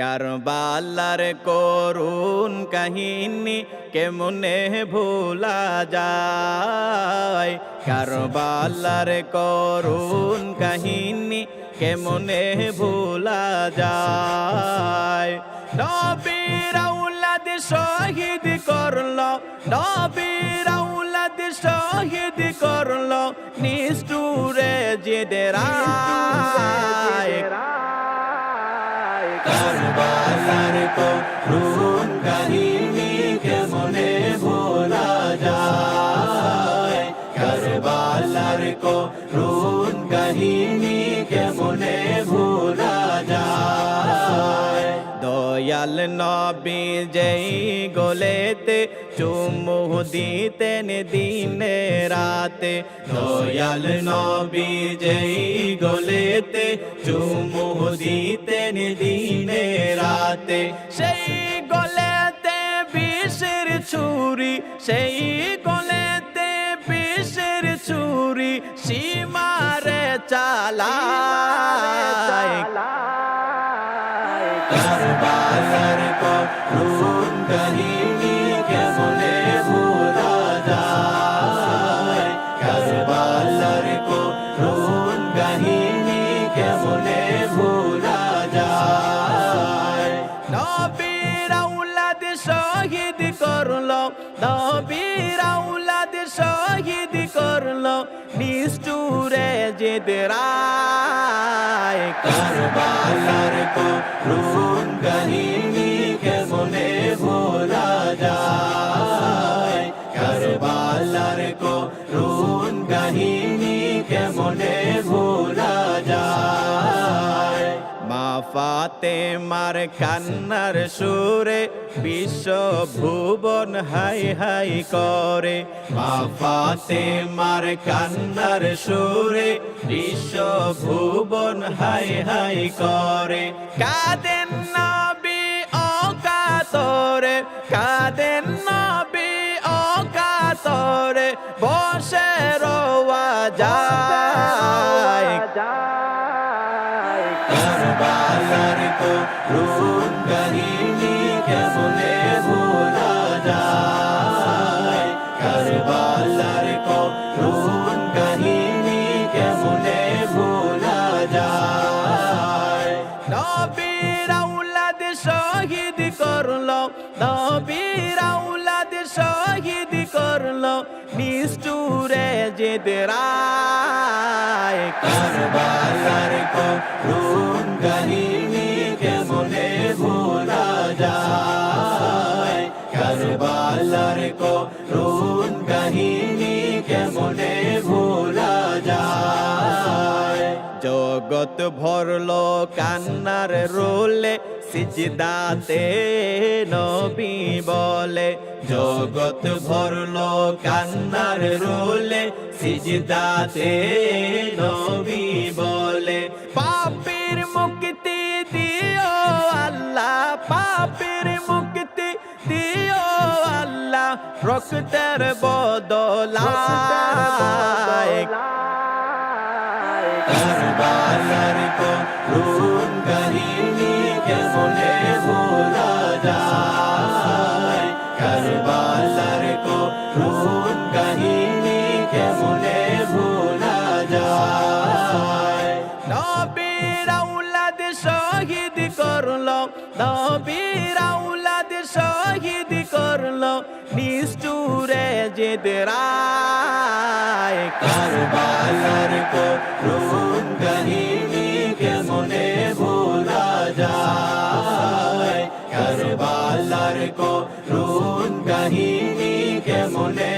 কারবালার করুণ কাহিনী কেমনে ভোলা যায়? কারবালার করুণ কাহিনী কেমনে ভোলা যায়? নবীর আউলাদ শহীদ করল নবীর আউলাদ শহীদ করল নিষ্ঠুরে জেদেরায়। যায় যায় দয়াল নবী যেই গোলেতে চুমু দিতেন দিনে রাতে দয়াল নবী যেই গোলেতে চুমু দিতেন দিনে রাতে সেই গলেতে বিষের ছুরি সেই গলেতে বিষের ছুরি সীমারে চালায়। কারবালার করুণ কাহিনী নবীর আউলাদ শহীদ করল নবীর আউলাদ শহীদ করল নিষ্ঠুরে জেদরায় কারবালার করুণ কাহিনী ফাতে মার কান্নার সুরে বিশ্ব ভুবন হাই হাই করে। মা ফাতে মার কান্নার সুরে বিশ্ব ভুবন হাই হাই করে। কাদেন নবী ও কাতরে কাদেন নবী ও কাতরে বসে রোয়া যায়। কারবালার করুণ কাহিনী কেমনে ভোলা যায়? কারবালার করুণ কাহিনী কেমনে ভোলা যায়? নবীর আউলাদ শহীদ করল, নবীর আউলাদ শহীদ করল, নিষ্ঠুরে জেদরায় কারবালার কারবালার করুণ কাহিনী কেমনে ভোলা যায়? জগৎ ভরলো কান্নার রোলে সিজদাতে নবী বলে। জগৎ ভরলো কান্নার রোলে সিজদাতে নবী বলে। পাপের রক্তের বদলায়। কারবালার করুণ কাহিনী কেমনে ভোলা যায়? কারবালার করুণ কাহিনী কেমনে ভোলা যায়? নবীর আউলাদ শহীদ করল নবীর আউলাদ শহীদ করল নিষ্ঠুরে জেদরায় কারবালার করুণ কাহিনী কেমনে ভোলা যায়? কারবালার করুণ কাহিনী কেমনে